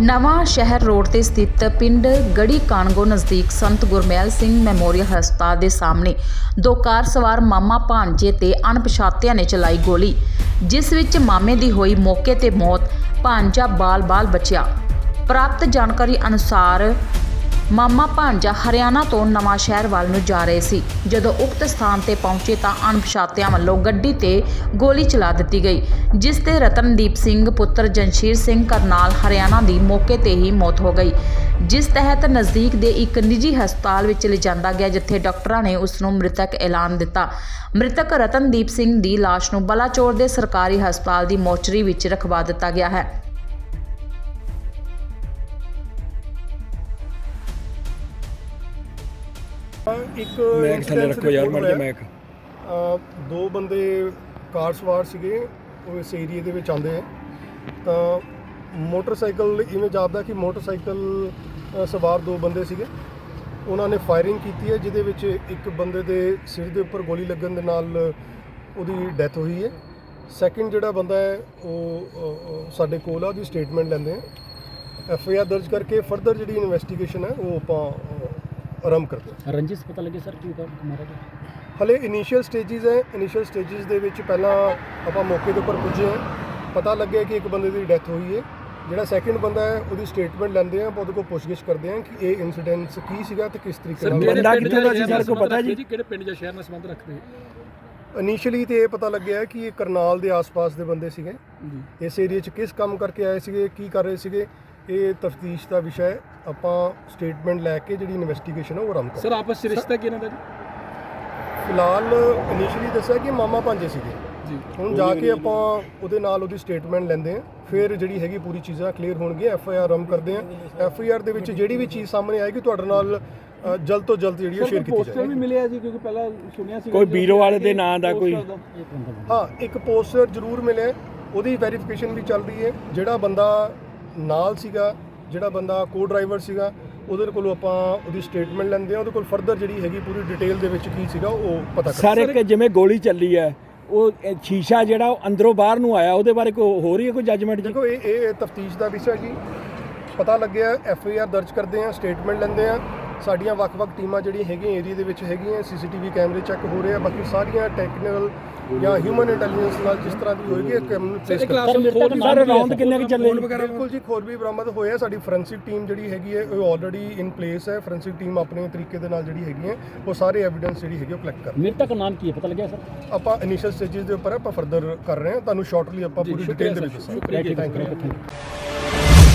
ਨਵਾਂ ਸ਼ਹਿਰ ਰੋਡ ਤੇ ਸਥਿਤ ਪਿੰਡ ਗੜੀ ਕਾਨਗੋ ਨਜ਼ਦੀਕ ਸੰਤ ਗੁਰਮੇਲ ਸਿੰਘ ਮੈਮੋਰੀਅਲ ਹਸਪਤਾਲ ਦੇ ਸਾਹਮਣੇ ਦੋ ਕਾਰ ਸਵਾਰ ਮਾਮਾ ਭਾਂਜੇ ਤੇ ਅਣਪਛਾਤਿਆਂ ਨੇ ਚਲਾਈ ਗੋਲੀ, ਜਿਸ ਵਿੱਚ ਮਾਮੇ ਦੀ ਹੋਈ ਮੌਕੇ ਤੇ ਮੌਤ ਭਾਂਜਾ ਬਾਲ-ਬਾਲ ਬਚਿਆ। ਪ੍ਰਾਪਤ ਜਾਣਕਾਰੀ ਅਨੁਸਾਰ ਮਾਮਾ ਭਾਂਜਾ ਹਰਿਆਣਾ ਤੋਂ ਨਵਾਂ ਸ਼ਹਿਰ ਵੱਲ ਨੂੰ ਜਾ ਰਹੇ ਸੀ। ਜਦੋਂ ਉਕਤ ਸਥਾਨ ਤੇ ਪਹੁੰਚੇ ਤਾਂ ਅਣਪਛਾਤਿਆਂ ਵੱਲੋਂ ਗੱਡੀ ਤੇ ਗੋਲੀ ਚਲਾ ਦਿੱਤੀ ਗਈ, ਜਿਸ ਤੇ ਰਤਨਦੀਪ ਸਿੰਘ, ਪੁੱਤਰ ਜੰਸ਼ੀਰ ਸਿੰਘ ਕਰਨਾਲ ਹਰਿਆਣਾ ਦੀ ਮੌਕੇ ਤੇ ਹੀ ਮੌਤ ਹੋ ਗਈ। ਜਿਸ ਤਹਿਤ ਨਜ਼ਦੀਕ ਦੇ ਇੱਕ ਨਿੱਜੀ ਹਸਪਤਾਲ ਵਿੱਚ ਲਿਜਾਂਦਾ ਗਿਆ, ਜਿੱਥੇ ਡਾਕਟਰਾਂ ਨੇ ਉਸ ਨੂੰ ਮ੍ਰਿਤਕ ਐਲਾਨ ਦਿੱਤਾ। ਮ੍ਰਿਤਕ ਰਤਨਦੀਪ ਸਿੰਘ ਦੀ ਲਾਸ਼ ਨੂੰ ਬਲਾਚੌਰ ਦੇ ਸਰਕਾਰੀ ਹਸਪਤਾਲ ਦੀ ਮੋਚਰੀ ਵਿੱਚ ਰਖਵਾ ਦਿੱਤਾ ਗਿਆ ਹੈ। ਇੱਕ ਮੈਕ ਥੱਲੇ instance ਰੱਖੋ ਯਾਰ report ਮੜ ਜਾ ਹੋਇਆ। ਮੈਕ ਅਹ ਦੋ ਬੰਦੇ ਕਾਰ ਸਵਾਰ ਸੀਗੇ ਉਹ ਇਸ ਏਰੀਏ ਦੇ ਵਿੱਚ ਆਉਂਦੇ ਆ। ਤਾਂ ਮੋਟਰਸਾਈਕਲ ਇਵੇਂ ਜਾਪਦਾ ਕਿ ਮੋਟਰਸਾਈਕਲ ਸਵਾਰ ਦੋ ਬੰਦੇ ਸੀਗੇ। ਉਹਨਾਂ ਨੇ ਫਾਇਰਿੰਗ ਕੀਤੀ ਹੈ ਜਿਹਦੇ ਵਿੱਚ ਇੱਕ ਬੰਦੇ ਦੇ ਸਿਰ ਦੇ ਉੱਪਰ ਗੋਲੀ ਲੱਗਣ ਦੇ ਨਾਲ ਉਹਦੀ ਡੈਥ ਹੋਈ ਹੈ। ਸੈਕਿੰਡ ਜਿਹੜਾ ਬੰਦਾ ਹੈ ਉਹ ਸਾਡੇ ਕੋਲ ਆ ਉਹਦੀ ਸਟੇਟਮੈਂਟ ਲੈਂਦੇ ਆ। ਐਫ ਆਈ ਆਰ ਦਰਜ ਕਰਕੇ ਫਰਦਰ ਜਿਹੜੀ ਇਨਵੈਸਟੀਗੇਸ਼ਨ ਹੈ ਉਹ ਆਪਾਂ ਆਰੰਭ ਕਰ ਦਿਆ ਰੰਜਿਸ਼ ਪਤਾ ਲੱਗੇ ਸਰ ਕੀ ਮਾਰਿਆ ਗਿਆ? ਹਲੇ ਇਨੀਸ਼ੀਅਲ ਸਟੇਜਸ ਹੈ ਇਨੀਸ਼ੀਅਲ ਸਟੇਜਸ ਦੇ ਵਿੱਚ ਪਹਿਲਾਂ ਆਪਾਂ ਮੌਕੇ ਦੇ ਉੱਪਰ ਪੁੱਜੇ ਹਾਂ। ਪਤਾ ਲੱਗਿਆ ਕਿ ਇੱਕ ਬੰਦੇ ਦੀ ਡੈਥ ਹੋਈ ਹੈ। ਜਿਹੜਾ ਸੈਕਿੰਡ ਬੰਦਾ ਹੈ ਉਹਦੀ ਸਟੇਟਮੈਂਟ ਲੈਂਦੇ ਆ ਉਹਦੇ ਕੋਲ ਪੁੱਛਗਿੱਛ ਕਰਦੇ ਆ ਕਿ ਇਹ ਇਨਸੀਡੈਂਸ ਕੀ ਸੀਗਾ ਤੇ ਕਿਸ ਤਰੀਕੇ ਨਾਲ ਬੰਦਾ ਕਿੱਥੋਂ ਦਾ ਸੀ ਸਰ ਪਤਾ ਜੀ? ਕਿਹੜੇ ਪਿੰਡ ਜਾਂ ਸ਼ਹਿਰ ਨਾਲ ਸੰਬੰਧ ਰੱਖਦੇ? ਇਨੀਸ਼ੀਅਲੀ ਤੇ ਇਹ ਪਤਾ ਲੱਗਿਆ ਕਿ ਇਹ ਕਰਨਾਲ ਦੇ ਆਸ-ਪਾਸ ਦੇ ਬੰਦੇ ਸੀਗੇ। ਇਸ ਏਰੀਆ 'ਚ ਕਿਸ ਕੰਮ ਕਰਕੇ ਆਏ ਸੀਗੇ ਕੀ ਕਰ ਰਹੇ ਸੀਗੇ? ਇਹ ਤਫਤੀਸ਼ ਦਾ ਵਿਸ਼ਾ ਹੈ। ਆਪਾਂ ਸਟੇਟਮੈਂਟ ਲੈ ਕੇ ਜਿਹੜੀ ਇਨਵੈਸਟੀਗੇਸ਼ਨ ਹੈ ਉਹ ਆਰੰਭ ਕਰਾਂਗੇ। ਸਰ ਆਪਸ ਵਿੱਚ ਰਿਸ਼ਤਾ ਕੀ ਇਹਨਾਂ ਦਾ ਫਿਲਹਾਲ ਇਨੀਸ਼ੀਅਲੀ ਦੱਸਿਆ ਕਿ ਮਾਮਾ ਭਾਂਜੇ ਸੀਗੇ। ਜੀ। ਹੁਣ ਜਾ ਕੇ ਆਪਾਂ ਉਹਦੇ ਨਾਲ ਉਹਦੀ ਸਟੇਟਮੈਂਟ ਲੈਂਦੇ ਆ ਫਿਰ ਜਿਹੜੀ ਹੈਗੀ ਪੂਰੀ ਚੀਜ਼ਾਂ ਕਲੀਅਰ ਹੋਣਗੀਆਂ। ਐਫ ਆਈ ਆਰ ਰਮ ਕਰਦੇ ਆ ਐਫ ਆਈ ਆਰ ਦੇ ਵਿੱਚ ਜਿਹੜੀ ਵੀ ਚੀਜ਼ ਸਾਹਮਣੇ ਆਏਗੀ ਤੁਹਾਡੇ ਨਾਲ ਅ, ਜਲਦ ਤੋਂ ਜਲਦ ਜਿਹੜੀ ਸ਼ੇਅਰ ਕੀਤੀ ਪੋਸਟਰ ਵੀ ਜਾਏਗੀ ਮਿਲਿਆ ਜੀ ਕਿਉਂਕਿ ਪਹਿਲਾਂ ਸੁਣਿਆ ਸੀ ਕੋਈ ਬੀਰੋ ਵਾਲੇ ਦੇ ਨਾਂ ਦਾ ਕੋਈ ਹਾਂ ਇੱਕ ਪੋਸਟਰ ਜ਼ਰੂਰ ਮਿਲਿਆ। ਉਹਦੀ ਵੈਰੀਫਿਕੇਸ਼ਨ ਵੀ ਚੱਲ ਰਹੀ ਹੈ। ਜਿਹੜਾ ਬੰਦਾ ਨਾਲ ਸੀਗਾ ਜਿਹੜਾ ਬੰਦਾ ਕੋ ਡਰਾਈਵਰ ਸੀਗਾ ਉਹਦੇ ਕੋਲੋਂ ਆਪਾਂ ਉਹਦੀ ਸਟੇਟਮੈਂਟ ਲੈਂਦੇ ਆ ਉਹਦੇ ਕੋਲ ਫਰਦਰ ਜਿਹੜੀ ਹੈਗੀ ਪੂਰੀ ਡਿਟੇਲ ਦੇ ਵਿੱਚ ਕੀ ਸੀਗਾ ਉਹ ਪਤਾ ਕਰ ਸਰ ਇੱਕ ਜਿਵੇਂ ਗੋਲੀ ਚੱਲੀ ਹੈ ਉਹ ਸ਼ੀਸ਼ਾ ਜਿਹੜਾ ਉਹ ਅੰਦਰੋਂ ਬਾਹਰ ਨੂੰ ਆਇਆ ਉਹਦੇ ਬਾਰੇ ਕੋਈ ਹੋ ਰਹੀ ਹੈ ਕੋਈ ਜੱਜਮੈਂਟ ਜੀ? ਦੇਖੋ ਇਹ ਇਹ ਤਫਤੀਸ਼ ਦਾ ਵਿਸ਼ਾ ਜੀ। ਪਤਾ ਲੱਗਿਆ ਐਫ ਆਈ ਆਰ ਦਰਜ ਕਰਦੇ ਆ ਸਟੇਟਮੈਂਟ ਲੈਂਦੇ ਆ ਸਾਡੀਆਂ ਵੱਖ-ਵੱਖ ਟੀਮਾਂ ਜਿਹੜੀਆਂ ਹੈਗੀਆਂ ਏਰੀਆ ਦੇ ਵਿੱਚ ਹੈਗੀਆਂ ਸੀਸੀਟੀਵੀ ਕੈਮਰੇ ਚੈੱਕ ਹੋ ਰਹੇ ਆ ਬਾਕੀ ਸਾਰੀਆਂ ਟੈਕਨੀਕਲ ਜਾਂ ਹਿਊਮਨ ਇੰਟੈਲੀਜੈਂਸ ਨਾਲ ਜਿਸ ਤਰ੍ਹਾਂ ਦੀ ਹੋਏਗੀ ਇਹ ਕੰਮ ਨੂੰ trace ਕਰਦੇ ਸਰ ਰਾਉਂਡ ਕਿੰਨੇ ਕਿ ਚੱਲੇ ਜੀ? ਬਿਲਕੁਲ ਜੀ ਖੋਰ ਵੀ ਬਰਾਮਦ ਹੋਇਆ ਸਾਡੀ ਫੋਰੈਂਸਿਕ ਟੀਮ ਜਿਹੜੀ ਹੈਗੀ ਹੈ ਉਹ ਆਲਰੇਡੀ ਇਨ ਪਲੇਸ ਹੈ ਫੋਰੈਂਸਿਕ ਟੀਮ ਆਪਣੇ ਤਰੀਕੇ ਦੇ ਨਾਲ ਜਿਹੜੀ ਹੈਗੀ ਹੈ ਉਹ ਸਾਰੇ ਐਵੀਡੈਂਸ ਜਿਹੜੀ ਹੈਗੀ ਉਹ ਕਲੈਕਟ ਕਰ ਮ੍ਰਿਤਕ ਦਾ ਨਾਮ ਕੀ ਹੈ ਪਤਾ ਲੱਗਿਆ ਸਰ? ਆਪਾਂ ਇਨੀਸ਼ੀਅਲ ਸਟੇजेस ਦੇ ਉੱਪਰ ਆਪਾਂ ਫਰਦਰ ਕਰ ਰਹੇ ਹਾਂ ਤੁਹਾਨੂੰ ਸ਼ਾਰਟਲੀ ਆਪਾਂ ਪੂਰੀ ਡਿਟੇਲ ਦੇ ਵਿੱਚ ਦੱਸਾਂਗੇ. Thank you